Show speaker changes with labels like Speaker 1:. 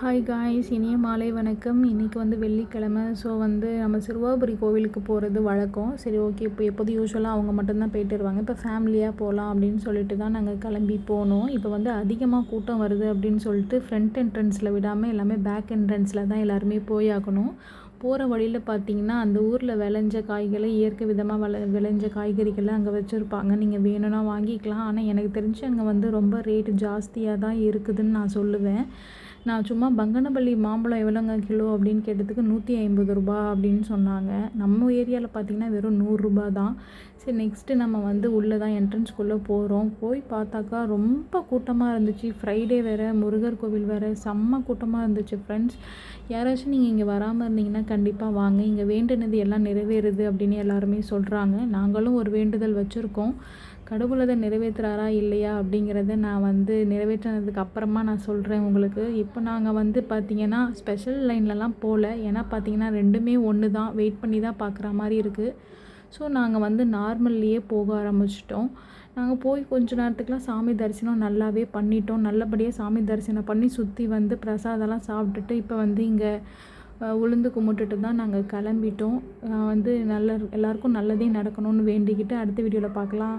Speaker 1: Hi guys இனிய மாலை வணக்கம். இன்றைக்கி வந்து வெள்ளிக்கிழமை ஸோ வந்து நம்ம சிறுவாபுரி கோவிலுக்கு போகிறது வழக்கம். சரி ஓகே இப்போ எப்போதும் யூஸ்வலாக அவங்க மட்டும்தான் போயிட்டு வருவாங்க. இப்போ ஃபேமிலியாக போகலாம் அப்படின்னு சொல்லிட்டு தான் நாங்கள் கிளம்பி போனோம். இப்போ வந்து அதிகமாக கூட்டம் வருது அப்படின்னு சொல்லிட்டு ஃப்ரண்ட் என்ட்ரன்ஸில் விடாமல் எல்லாமே பேக் என்ட்ரன்ஸில் தான் எல்லாருமே போய் ஆகணும் போகிற வழியில் பார்த்தீங்கன்னா அந்த ஊரில் விளைஞ்ச காய்களை இயற்கை விதமாக வள விளைஞ்ச காய்கறிகளை அங்கே வச்சுருப்பாங்க. நீங்கள் வேணும்னா வாங்கிக்கலாம். ஆனால் எனக்கு தெரிஞ்சு அங்கே வந்து ரொம்ப ரேட்டு ஜாஸ்தியாக தான் இருக்குதுன்னு நான் சொல்லுவேன். நான் சும்மா பங்கனப்பள்ளி மாம்பழம் எவ்வளோங்க கிலோ அப்படின்னு கேட்டதுக்கு நூற்றி ஐம்பது ரூபா அப்படின்னு சொன்னாங்க. நம்ம ஏரியாவில் பார்த்திங்கன்னா வெறும் நூறுரூபா தான். சரி நெக்ஸ்ட்டு நம்ம வந்து உள்ளே தான் என்ட்ரன்ஸ்குள்ளே போகிறோம் போய் பார்த்தாக்கா ரொம்ப கூட்டமாக இருந்துச்சு. ஃப்ரைடே வேறு முருகர் கோவில் வேறு. செம்ம கூட்டமாக இருந்துச்சு ஃப்ரெண்ட்ஸ் யாராச்சும் நீங்கள் இங்கே வராமல் இருந்தீங்கன்னா கண்டிப்பாக வாங்க. இங்கே வேண்டுனது எல்லாம் நிறைவேறுது அப்படின்னு எல்லாருமே சொல்கிறாங்க நாங்களும் ஒரு வேண்டுதல் வச்சுருக்கோம். கடவுள் அதை நிறைவேற்றுறாரா இல்லையா அப்படிங்கிறத நான் வந்து நிறைவேற்றினதுக்கு அப்புறமா நான் சொல்கிறேன் உங்களுக்கு. இப்போ நாங்கள் வந்து பார்த்திங்கன்னா ஸ்பெஷல் லைன்லலாம் போகல ஏன்னா பார்த்திங்கன்னா ரெண்டுமே ஒன்று தான் வெயிட் பண்ணி தான் பார்க்குற மாதிரி இருக்குது ஸோ நாங்கள் வந்து நார்மல்லையே போக ஆரம்பிச்சிட்டோம். நாங்கள் போய் கொஞ்ச நேரத்துக்குலாம் சாமி தரிசனம் நல்லாவே பண்ணிட்டோம். நல்லபடியாக சாமி தரிசனம் பண்ணி சுற்றி வந்து பிரசாதம்லாம் சாப்பிட்டுட்டு இப்போ வந்து இங்கே உளுந்து கும்பிட்டுட்டு தான் நாங்கள் கிளம்பிட்டோம். வந்து நல்ல எல்லாருக்கும் நல்லதே நடக்கணும்னு வேண்டிக்கிட்டு அடுத்த வீடியோவில் பார்க்கலாம்